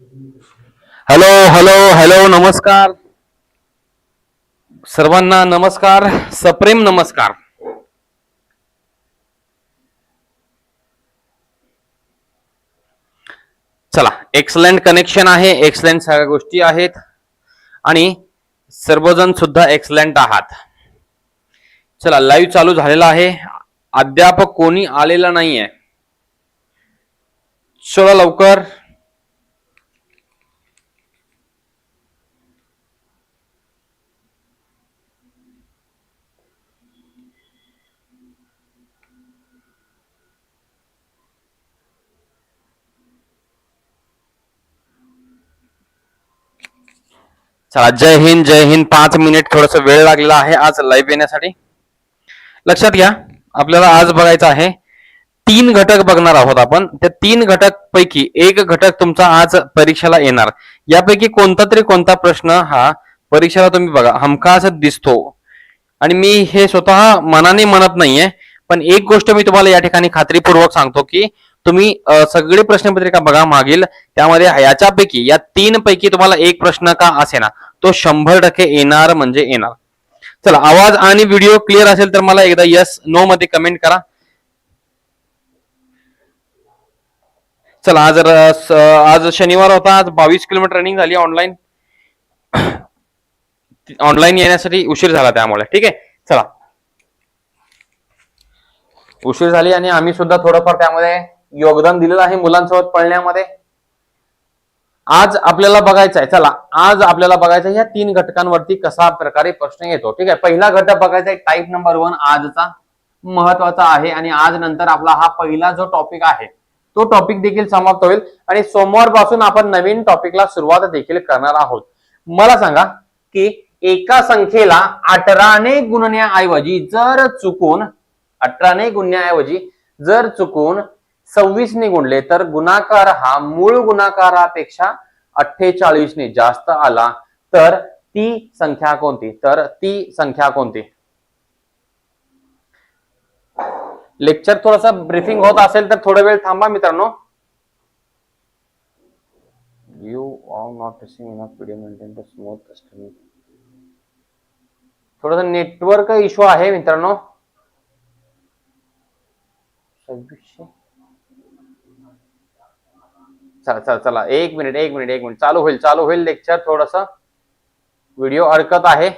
Hello hello hello नमस्कार. सर्वांना नमस्कार. सप्रेम नमस्कार. चला एक्सलंट कनेक्शन आहे एक्सलंट सगळ्या गोष्टी आहेत. आणि सर्वजण सुद्धा एक्सलंट आहात. चला लाईव्ह चालू झालेला आहे. अद्याप कोणी आलेला नाहीये. चला लवकर. चला जय हिंद जय हिंद. पाच मिनिट थोडस वेळ लागलेला आहे आज लाईव्ह येण्यासाठी. लक्षात घ्या आपल्याला आज बघायचं आहे तीन घटक बघणार आहोत आपण. त्या तीन घटक पैकी एक घटक तुमचा आज परीक्षेला येणार. यापैकी कोणता तरी कोणता प्रश्न हा परीक्षेला तुम्ही बघा. हमखास दिसतो. आणि मी हे स्वतः मनाने म्हणत नाहीये पण एक गोष्ट मी तुम्हाला या ठिकाणी खात्रीपूर्वक सांगतो की तुम्ही सगळी सगळे प्रश्नपत्रिका बघा मागील. त्यामध्ये याच्यापैकी या तीन पैकी तुम्हाला एक प्रश्न का असेना. तो शंभर टक्के येणार म्हणजे येणार. चला आवाज आणि व्हिडिओ क्लिअर असेल तर मला एकदा यस नो मध्ये कमेंट करा. चला आज आज शनिवार होता आज बावीस किलोमीटर रनिंग झाली ऑनलाईन ऑनलाईन येण्यासाठी उशीर झाला त्यामुळे ठीक आहे? चला. उशीर झाली आणि आम्ही सुद्धा थोडंफार त्यामध्ये योगदान दिलेलं आहे मुलांसोबत पळण्यामध्ये. आज आपल्याला बघायचं आहे चला. आज आपल्याला बघायचं आहे या तीन घटकांवरती कसा प्रकारे प्रश्न येतो. ठीक आहे? पहिला घटक बघायचा आहे टाईप नंबर वन आजचा महत्त्वाचा आहे आणि आज नंतर आपला हा पहिला जो टॉपिक आहे तो टॉपिक देखील समाप्त होईल. आणि सोमवारपासून आपण नवीन टॉपिकला सुरुवात देखील करणार आहोत. मला सांगा की एका संख्येला अठराने गुणण्याऐवजी जर चुकून अठराने गुणण्याऐवजी जर चुकून सव्वीसने गुणले तर गुणाकार हा मूळ गुणाकारापेक्षा अठ्ठेचाळीसने जास्त आला तर ती संख्या कोणती? तर ती संख्या कोणती? लेक्चर थोडासा ब्रीफिंग होत असेल तर थोडा वेळ थांबा मित्रांनो. यू आर नॉट रिसिंग थोडासा नेटवर्क इश्यू आहे मित्रांनो. सव्वीसशे? चला चला एक मिनिट एक मिनिट एक मिनिट. चालू होईल चालू होईल लेक्चर. थोडस व्हिडिओ अडकत आहे.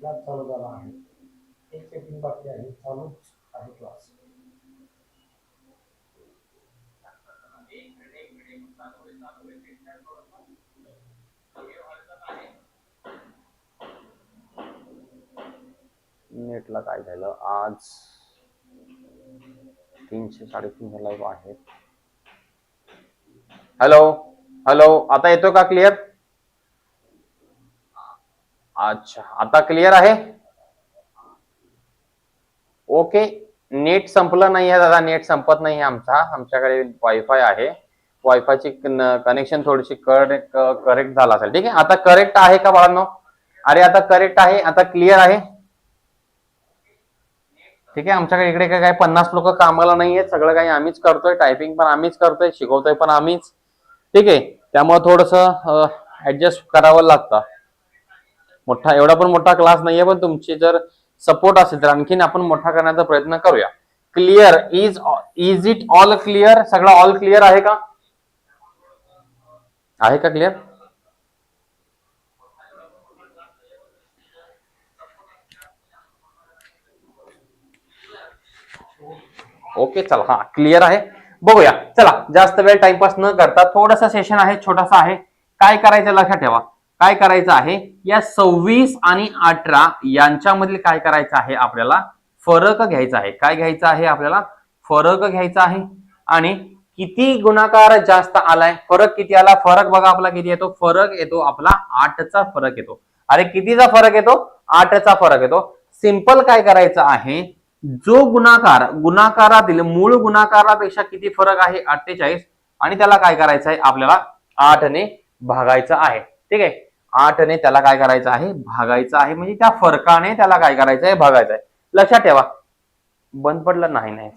क्लास चालू झाला आहे. एक सेकंड बाकी आहे. चालू आहे क्लास. नेटला काय झालं? आज तीनशे साडेतीनशे लाईव्ह आहेत. हॅलो हॅलो आता येतो का क्लिअर अच्छा. आता क्लिअर आहे? ओके नेट संपलं नाही आहे दादा. नेट संपत नाही आहे आमचा. आमच्याकडे वायफाय आहे. वायफायची कनेक्शन थोडीशी करेक्ट करेक्ट झाला असेल. ठीक आहे? आता करेक्ट आहे का बाळांनो? अरे आता करेक्ट आहे. आता क्लिअर आहे? ठीक आहे आमच्याकडे इकडे काय काय पन्नास लोक कामाला नाहीये सगळं काही आम्हीच करतोय टायपिंग पण आम्हीच करतोय शिकवतोय पण आम्हीच. ठीक आहे त्यामुळे थोडस ऍडजस्ट करावं लागतं. मोठा एवढा पण मोठा क्लास नाहीये पण तुमची जर सपोर्ट असेल तर आणखीन आपण मोठा करण्याचा प्रयत्न करूया. Clear is is it all clear सगळं ऑल क्लिअर आहे का? आहे का क्लिअर ओके चला हा क्लिअर आहे. बघूया. चला जास्त वेळ टाइमपास न करता थोडासा सेशन आहे छोटासा आहे. काय करायचं लक्षात ठेवा. काय करायचं आहे? या सव्वीस आणि अठरा यांच्यामधील काय करायचं आहे आपल्याला? फरक घ्यायचा आहे. काय घ्यायचं आहे आपल्याला? फरक घ्यायचा आहे. आणि किती गुणाकार जास्त आलाय? फरक किती आला? फरक बघा आपला किती येतो? फरक येतो आपला आठचा फरक येतो. अरे कितीचा फरक येतो? आठचा फरक येतो. सिंपल काय करायचं आहे? जो गुणाकार गुणाकारातील मूळ गुणाकारापेक्षा किती फरक आहे? अठ्ठेचाळीस. आणि त्याला काय करायचं आहे? आपल्याला आठने भागायचं आहे. ठीक आहे? आठने त्याला काय करायचं आहे? भागायचं आहे. म्हणजे त्या फरकाने त्याला काय करायचं आहे? भागायचं आहे. लक्षात ठेवा. बंद पडलं? नाही नाही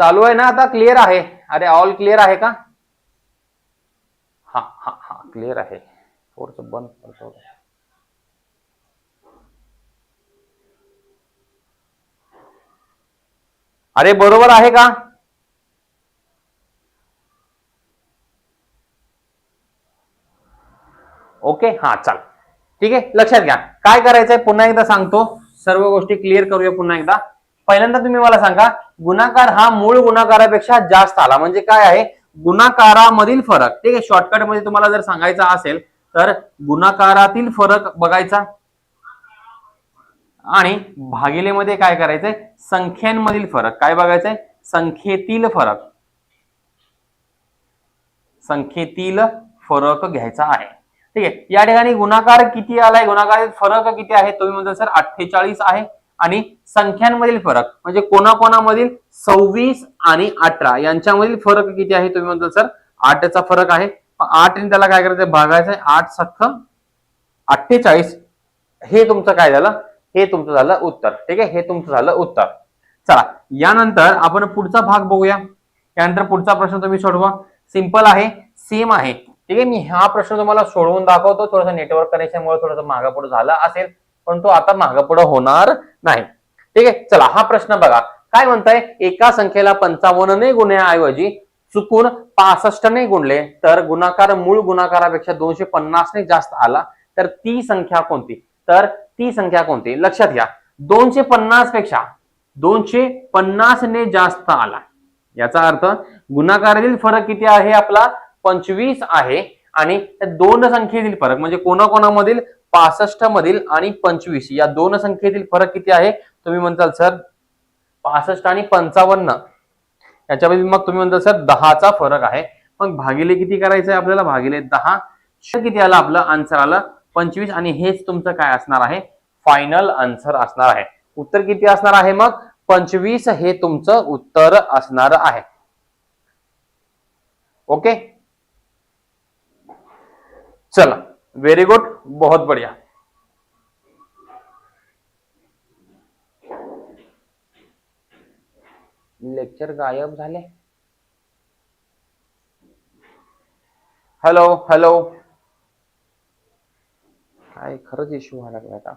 चालू आहे ना आता? क्लिअर आहे. अरे ऑल क्लिअर आहे का? हा हा हा. क्लिअर आहे. थोडस बंद पडतो अरे बरोबर आहे का? ओके हा चाल. ठीक आहे लक्षात घ्या. काय करायचंय? पुन्हा एकदा सांगतो. सर्व गोष्टी क्लिअर करूया पुन्हा एकदा. पहिल्यांदा तुम्ही मला सांगा गुणाकार हा मूळ गुणाकारापेक्षा जास्त आला. म्हणजे काय आहे? गुणाकारामधील फरक. ठीक आहे शॉर्टकटमध्ये तुम्हाला जर सांगायचा असेल तर गुणाकारातील फरक बघायचा. आणि भागिलेमध्ये काय करायचंय? संख्यांमधील फरक. काय बघायचंय? संख्येतील फरक. संख्येतील फरक घ्यायचा आहे. ठीक आहे? या ठिकाणी गुणाकार किती आलाय? गुणाकार फरक किती आहे? तुम्ही म्हणता सर अठ्ठेचाळीस आहे. आणि संख्यांमधील फरक म्हणजे कोणाकोणामधील? सव्वीस आणि अठरा. यांच्यामधील फरक किती आहे? तुम्ही म्हणता सर आठचा फरक आहे. आठ आणि त्याला काय करायचं भागायचं आठ सख्ख अठ्ठेचाळीस. हे तुमचं काय झालं? हे तुमचं झालं उत्तर. ठीक आहे? हे तुमचं झालं उत्तर. चला यानंतर आपण पुढचा भाग बघूया. यानंतर पुढचा प्रश्न तुम्ही सोडवा. सिंपल आहे सेम आहे. ठीक आहे? मी हा प्रश्न तुम्हाला सोडवून दाखवतो. थोडंसं नेटवर्क कनेक्शनमुळे थोडंसं मागापुढे झालं असेल पण तो आता मागापुढे होणार नाही. ठीक आहे? चला हा प्रश्न बघा. काय म्हणताय? एका संख्येला पंचावन्नने गुन्ह्याऐवजी चुकून पासष्टने गुणले. तर गुणाकार मूळ गुणाकारापेक्षा दोनशे पन्नासने जास्त आला. तर ती संख्या कोणती? तर ती संख्या कोणती? लक्षात घ्या. दोनशे पन्नासपेक्षा दोनशे पन्नासने जास्त आला. याचा अर्थ गुणाकारातील फरक किती आहे? आपला पंचवीस आहे आणि दोन संख्येतील फरक म्हणजे कोणाकोणामधील? पासष्ट मधील आणि पंचवीस. या दोन संख्येतील फरक किती आहे? तुम्ही म्हणताल सर पासष्ट आणि पंचावन्न. याच्यामध्ये मग तुम्ही म्हणताल सर दहाचा फरक आहे. मग भागिले किती करायचं आहे आपल्याला? भागिले दहा. किती आलं? आपलं आन्सर आलं पंचवीस आणि हेच तुमचं काय असणार आहे? फायनल आन्सर असणार आहे. उत्तर किती असणार आहे मग? पंचवीस हे तुमचं उत्तर असणार आहे. ओके चला व्हेरी गुड बहुत बढ़िया. लेक्चर गायब झाले. हॅलो हॅलो खरंच इश्यू व्हायला लागला आता.